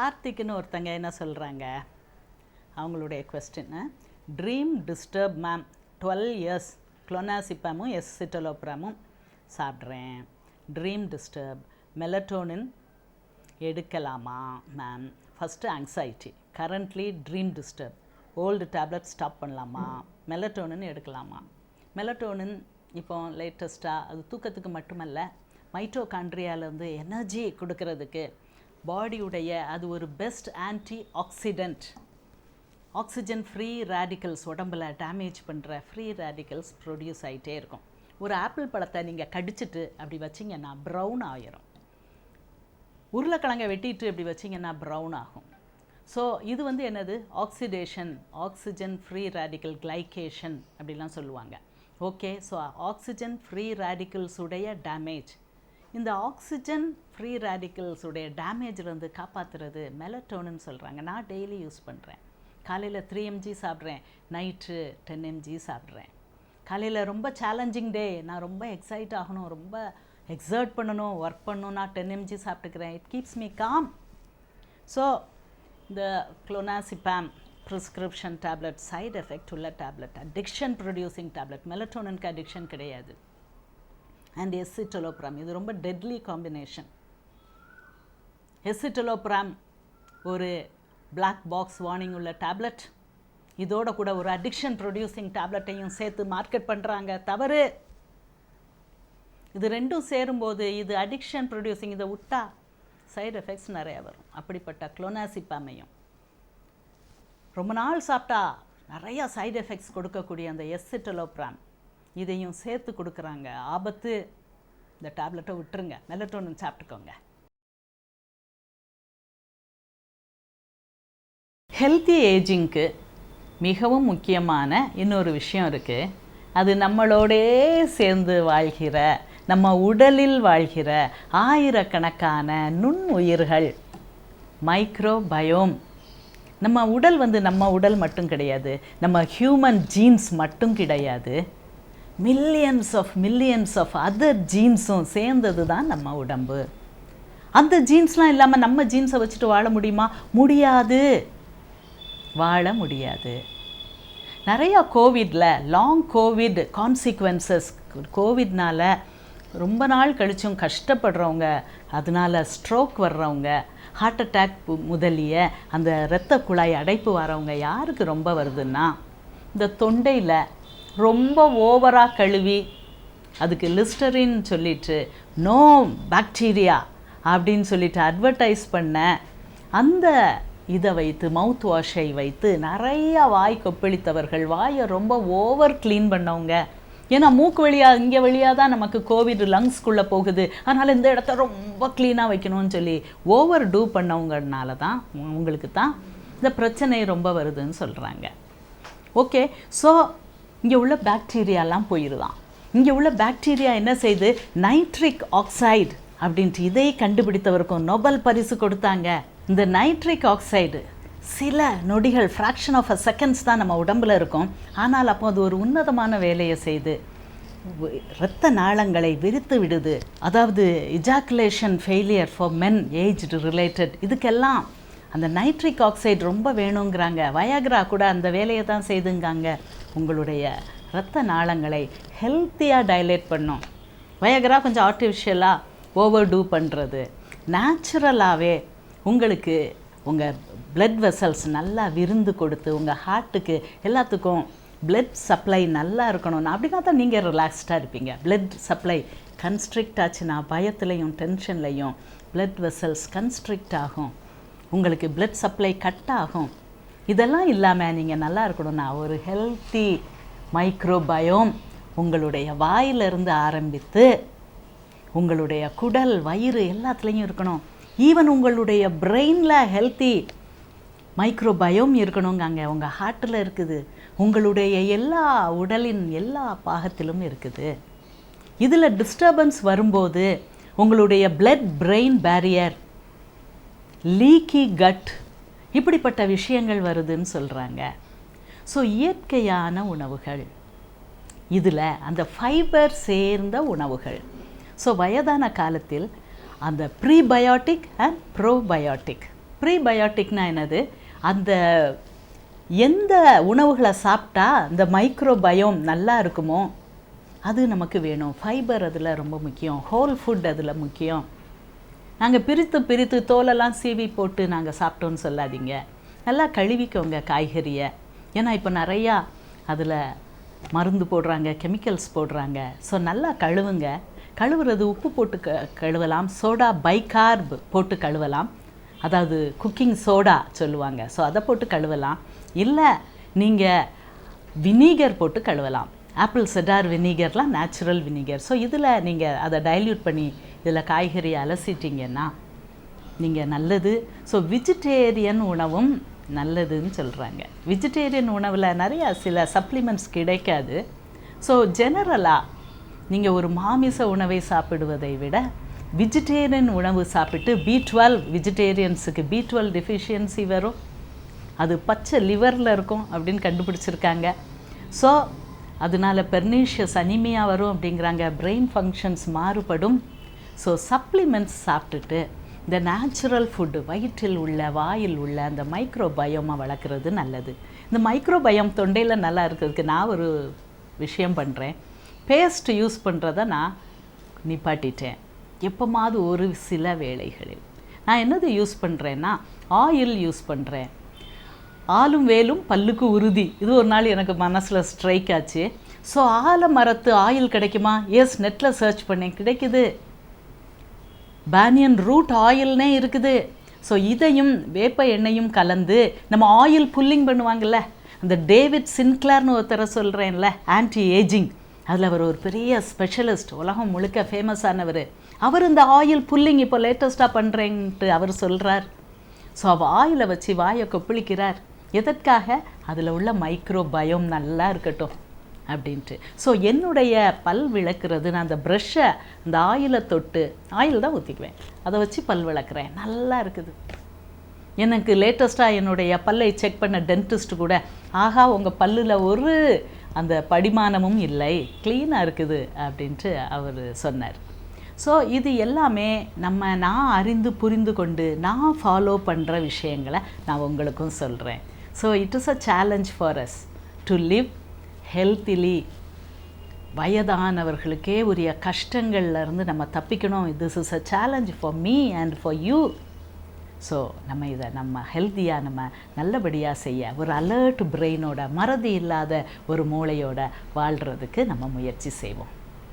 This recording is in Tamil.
கார்த்திக்னு ஒருத்தங்க என்ன சொல்கிறாங்க அவங்களுடைய question dream disturb ma'am twelve years குளோனாசிப்பாமும் எஸ் சிட்டலோப்ராமும் சாப்பிட்றேன். ட்ரீம் டிஸ்டர்ப் மெலட்டோனின் எடுக்கலாமா ma'am first anxiety currently dream disturb old tablet stop பண்ணலாமா? மெலட்டோனின் எடுக்கலாமா? மெலட்டோனின் இப்போ லேட்டஸ்ட்டாக அது தூக்கத்துக்கு மட்டுமல்ல மைட்டோகாண்ட்ரியாலேருந்து எனர்ஜி கொடுக்கறதுக்கு பாடியுடைய அது ஒரு best antioxidant oxygen free radicals உடம்புல டேமேஜ் பண்ணுற ஃப்ரீ ரேடிக்கல்ஸ் ப்ரொடியூஸ் ஆகிட்டே இருக்கும். ஒரு ஆப்பிள் பழத்தை நீங்கள் கடிச்சிட்டு அப்படி வச்சிங்கன்னா ப்ரௌன் ஆயிரும். உருளைக்கிழங்கை வெட்டிட்டு இப்படி வச்சிங்கன்னா ப்ரௌன் ஆகும். ஸோ இது வந்து என்னது? Oxidation oxygen free radical glycation அப்படிலாம் சொல்லுவாங்க. ஓகே ஸோ ஆக்சிஜன் ஃப்ரீ ரேடிக்கல்ஸுடைய டேமேஜ் இந்த ஆக்சிஜன் ஃப்ரீ ரேடிக்கல்ஸுடைய டேமேஜ்லேருந்து காப்பாற்றுறது மெலட்டோனுன்னு சொல்கிறாங்க நான் டெய்லி யூஸ் பண்ணுறேன் காலையில் த்ரீ எம்ஜி சாப்பிட்றேன். நைட்டு டென் எம்ஜி சாப்பிட்றேன். காலையில் ரொம்ப சேலஞ்சிங் டே நான் ரொம்ப எக்ஸைட் ஆகணும். ரொம்ப எக்ஸர்ட் பண்ணணும். ஒர்க் பண்ணணும். நான் டென் எம்ஜி சாப்பிட்டுக்கிறேன். It keeps me calm so இந்த clonazepam prescription tablet side effect உள்ள டேப்லெட் அடிக்ஷன் ப்ரொடியூசிங் டேப்லெட் மெலட்டோனனுக்கு அடிக்ஷன் கிடையாது. அண்ட் எசிட்டலோப்ராம் இது ரொம்ப டெட்லி காம்பினேஷன் எசிட்டலோப்ராம் ஒரு பிளாக் பாக்ஸ் வார்னிங் உள்ள டேப்லெட் இதோட கூட ஒரு அடிக்ஷன் ப்ரொடியூசிங் டேப்லெட்டையும் சேர்த்து மார்க்கெட் பண்ணுறாங்க தவறு. இது ரெண்டும் சேரும்போது இது அடிக்ஷன் ப்ரொடியூசிங் இதை விட்டா சைடு எஃபெக்ட்ஸ் நிறையா வரும். அப்படிப்பட்ட குளோனாசிப்பாமையும் ரொம்ப நாள் சாப்பிட்டா நிறையா சைடு எஃபெக்ட்ஸ் கொடுக்கக்கூடிய அந்த எஸ்சிட்டலோப்ராம் இதையும் சேர்த்து கொடுக்குறாங்க. ஆபத்து இந்த டேப்லெட்டை விட்டுருங்க. மெலட்டோனின் சாப்பிட்டுக்கோங்க. ஹெல்த்தி ஏஜிங்க்கு மிகவும் முக்கியமான இன்னொரு விஷயம் இருக்குது அது நம்மளோடே சேர்ந்து வாழ்கிற நம்ம உடலில் வாழ்கிற ஆயிரக்கணக்கான நுண் உயிர்கள் மைக்ரோபயோம் நம்ம உடல் வந்து நம்ம உடல் மட்டும் கிடையாது. நம்ம ஹியூமன் ஜீன்ஸ் மட்டும் கிடையாது. Millions of millions of other ஜீன்ஸும் சேர்ந்தது தான் நம்ம உடம்பு. அந்த ஜீன்ஸ்லாம் இல்லாமல் நம்ம ஜீன்ஸை வச்சுட்டு வாழ முடியுமா? முடியாது. வாழ முடியாது. நிறையா கோவிடில் லாங் கோவிட் கான்சிக்வன்சஸ் கோவிட்னால ரொம்ப நாள் கழிச்சும் கஷ்டப்படுறவங்க அதனால ஸ்ட்ரோக் வர்றவங்க ஹார்ட் அட்டாக் முதலிய அந்த இரத்த குழாய் அடைப்பு வரவங்க யாருக்கு ரொம்ப வருதுன்னா இந்த தொண்டையில் ரொம்ப ஓவராக கழுவி அதுக்கு லிஸ்டரின் சொல்லிட்டு நோ பாக்டீரியா அப்படின்னு சொல்லிட்டு அட்வர்டைஸ் பண்ண அந்த இதை வைத்து மவுத் வாஷை வைத்து நிறைய வாய் கொப்பளித்தவர்கள் வாயை ரொம்ப ஓவர் க்ளீன் பண்ணவங்க. ஏன்னா மூக்கு வழியாக இங்கே வழியாக தான் நமக்கு கோவிட் லங்ஸ்குள்ளே போகுது. அதனால் இந்த இடத்த ரொம்ப க்ளீனாக வைக்கணும்னு சொல்லி ஓவர் டூ பண்ணவங்கனால தான் உங்களுக்கு தான் இந்த பிரச்சனை ரொம்ப வருதுன்னு சொல்கிறாங்க ஓகே ஸோ இங்கே உள்ள பாக்டீரியாலாம் போயிடுதான் இங்கே உள்ள பாக்டீரியா என்ன செய்யுது நைட்ரிக் ஆக்சைடு அப்படின்ட்டு இதை கண்டுபிடித்தவருக்கும் நோபல் பரிசு கொடுத்தாங்க. இந்த நைட்ரிக் ஆக்சைடு சில நொடிகள் ஃப்ராக்ஷன் ஆஃப் அ செகண்ட்ஸ் தான் நம்ம உடம்புல இருக்கும். ஆனால் அப்போ அது ஒரு உன்னதமான வேலையை செய்து இரத்த நாளங்களை விரித்து விடுது. அதாவது ejaculation failure for men aged related இதுக்கெல்லாம் அந்த நைட்ரிக் ஆக்சைடு ரொம்ப வேணுங்கிறாங்க. வயாகிரா கூட அந்த வேலையை தான் செய்துங்காங்க. உங்களுடைய இரத்த நாளங்களை ஹெல்த்தியாக டைலேட் பண்ணும். வயாகிரா கொஞ்சம் ஆர்டிஃபிஷியலாக ஓவர் டூ பண்ணுறது நேச்சுரலாகவே உங்களுக்கு உங்கள் பிளட் வெசல்ஸ் நல்லா விருந்து கொடுத்து உங்கள் ஹார்ட்டுக்கு எல்லாத்துக்கும் பிளட் சப்ளை நல்லா இருக்கணும்னா அப்படின்னா தான் நீங்கள் ரிலாக்ஸ்டாக இருப்பீங்க. பிளட் சப்ளை கன்ஸ்ட்ரிக்ட் ஆச்சுன்னா பயத்துலையும் டென்ஷன்லையும் பிளட் வெசல்ஸ் கன்ஸ்ட்ரிக்ட் ஆகும். உங்களுக்கு பிளட் சப்ளை கட் ஆகும். இதெல்லாம் இல்லாமல் நீங்கள் நல்லா இருக்கணும்னா ஒரு ஹெல்த்தி மைக்ரோபயோம் உங்களுடைய வாயிலிருந்து ஆரம்பித்து உங்களுடைய குடல் வயிறு எல்லாத்துலேயும் இருக்கணும். ஈவன் உங்களுடைய பிரெயினில் ஹெல்த்தி மைக்ரோபயோம் இருக்கணுங்காங்க உங்கள் ஹார்ட்டில் இருக்குது. உங்களுடைய எல்லா உடலின் எல்லா பாகத்திலும் இருக்குது. இதில் டிஸ்டர்பன்ஸ் வரும்போது உங்களுடைய blood brain barrier leaky gut இப்படிப்பட்ட விஷயங்கள் வருதுன்னு சொல்கிறாங்க ஸோ இயற்கையான உணவுகள். இதில் அந்த ஃபைபர் சேர்ந்த உணவுகள். ஸோ வயதான காலத்தில் அந்த ப்ரீபயோட்டிக் அண்ட் ப்ரோபயோட்டிக் ப்ரீபயோட்டிக்னா என்னது? அந்த எந்த உணவுகளை சாப்பிட்டா இந்த மைக்ரோபயோம் நல்லா இருக்குமோ அது நமக்கு வேணும். ஃபைபர் அதில் ரொம்ப முக்கியம். ஹோல் ஃபுட் அதில் முக்கியம். நாங்கள் பிரித்து பிரித்து தோலெல்லாம் சீவி போட்டு நாங்கள் சாப்பிட்டோன்னு சொல்லாதீங்க. நல்லா கழுவிக்கோங்க காய்கறியை. ஏன்னா இப்போ நிறையா அதில் மருந்து போடுறாங்க கெமிக்கல்ஸ் போடுறாங்க. ஸோ நல்லா கழுவுங்க. கழுவுறது உப்பு போட்டு க கழுவலாம். சோடா பைகார்ப் போட்டு கழுவலாம். அதாவது குக்கிங் சோடா சொல்லுவாங்க. ஸோ அதை போட்டு கழுவலாம். இல்லை நீங்கள் வினீகர் போட்டு கழுவலாம். ஆப்பிள் செடார் வினீகர்லாம் நேச்சுரல் வினீகர். ஸோ இதில் நீங்கள் அதை டைல்யூட் பண்ணி இதில் காய்கறி அலசிட்டிங்கன்னா நீங்கள் நல்லது. ஸோ வெஜிடேரியன் உணவும் நல்லதுன்னு சொல்கிறாங்க வெஜிடேரியன் உணவில் நிறையா சில சப்ளிமெண்ட்ஸ் கிடைக்காது. ஸோ ஜெனரலாக நீங்கள் ஒரு மாமிச உணவை சாப்பிடுவதை விட வெஜிடேரியன் உணவு சாப்பிட்டு பி டுவெல் வெஜிடேரியன்ஸுக்கு பி டுவெல் டெஃபிஷியன்சி வரும். அது பச்சை லிவரில் இருக்கும் அப்படின்னு கண்டுபிடிச்சிருக்காங்க. ஸோ அதனால பெர்னீஷியஸ் அனிமியா வரும் அப்படிங்கிறாங்க. பிரெயின் ஃபங்க்ஷன்ஸ் மாறுபடும். ஸோ சப்ளிமெண்ட்ஸ் சாப்பிட்டுட்டு இந்த நேச்சுரல் ஃபுட்டு வயிற்றில் உள்ள வாயில் உள்ள அந்த மைக்ரோபயோமை வளர்க்குறது நல்லது. இந்த மைக்ரோ பயம் தொண்டையில் நல்லா இருக்கிறதுக்கு நான் ஒரு விஷயம் பண்ணுறேன் பேஸ்ட் யூஸ் பண்ணுறத நான் நிப்பாட்டிட்டேன். எப்போமாவது ஒரு சில வேளைகளில். நான் என்னது யூஸ் பண்ணுறேன்னா ஆயில் யூஸ் பண்ணுறேன் ஆலும் வேலும் பல்லுக்கு உறுதி. இது ஒரு நாள் எனக்கு மனசில் ஸ்ட்ரைக் ஆச்சு. ஸோ ஆலமரத்து ஆயில் கிடைக்குமா? எஸ் நெட்டில் சர்ச் பண்ணேன். கிடைக்குது. பேனியன் ரூட் ஆயில்னே இருக்குது. ஸோ இதையும் வேப்ப எண்ணெயும் கலந்து நம்ம ஆயில் புல்லிங் பண்ணுவாங்கல்ல அந்த டேவிட் சின்க்ளர்னு ஒருத்தரை சொல்கிறேன்ல ஆன்டி ஏஜிங் அதில் அவர் ஒரு பெரிய ஸ்பெஷலிஸ்ட் உலகம் முழுக்க ஃபேமஸானவர் அவர் இந்த ஆயில் புல்லிங் இப்போ லேட்டஸ்ட்டாக பண்ணுறேன்ட்டு அவர் சொல்கிறார் ஸோ அவள் ஆயிலை வச்சு வாயை கொப்பளிக்கிறார். எதற்காக? அதில் உள்ள மைக்ரோ பயம் நல்லா இருக்கட்டும். அப்படின்ட்டு. ஸோ என்னுடைய பல் விளக்குறது நான் அந்த ப்ரெஷ்ஷை அந்த ஆயிலை தொட்டு ஆயில் தான் ஊற்றிக்குவேன் அதை வச்சு பல் விளக்குறேன். நல்லா இருக்குது. எனக்கு லேட்டஸ்ட்டாக என்னுடைய பல்லை செக் பண்ண டென்டிஸ்ட் கூட ஆகா உங்கள் பல்லில் ஒரு அந்த படிமானமும் இல்லை. க்ளீனாக இருக்குது. அப்படின்ட்டு அவர் சொன்னார். ஸோ இது எல்லாமே நம்ம நான் அறிந்து புரிந்து கொண்டு நான் ஃபாலோ பண்ணுற விஷயங்களை நான் உங்களுக்கும் சொல்கிறேன் so it is a challenge for us to live healthily வயதானவர்களுக்கே உரிய கஷ்டங்கள்ல இருந்து நம்ம தப்பிக்கணும். This is a challenge for me and for you so நம்ம இதை நம்ம ஹெல்த்தியாக நம்ம நல்லபடியாக செய்ய ஒரு அலர்ட் பிரெயினோட மறதி இல்லாத ஒரு மூளையோட வாழ்கிறதுக்கு நம்ம முயற்சி செய்வோம்.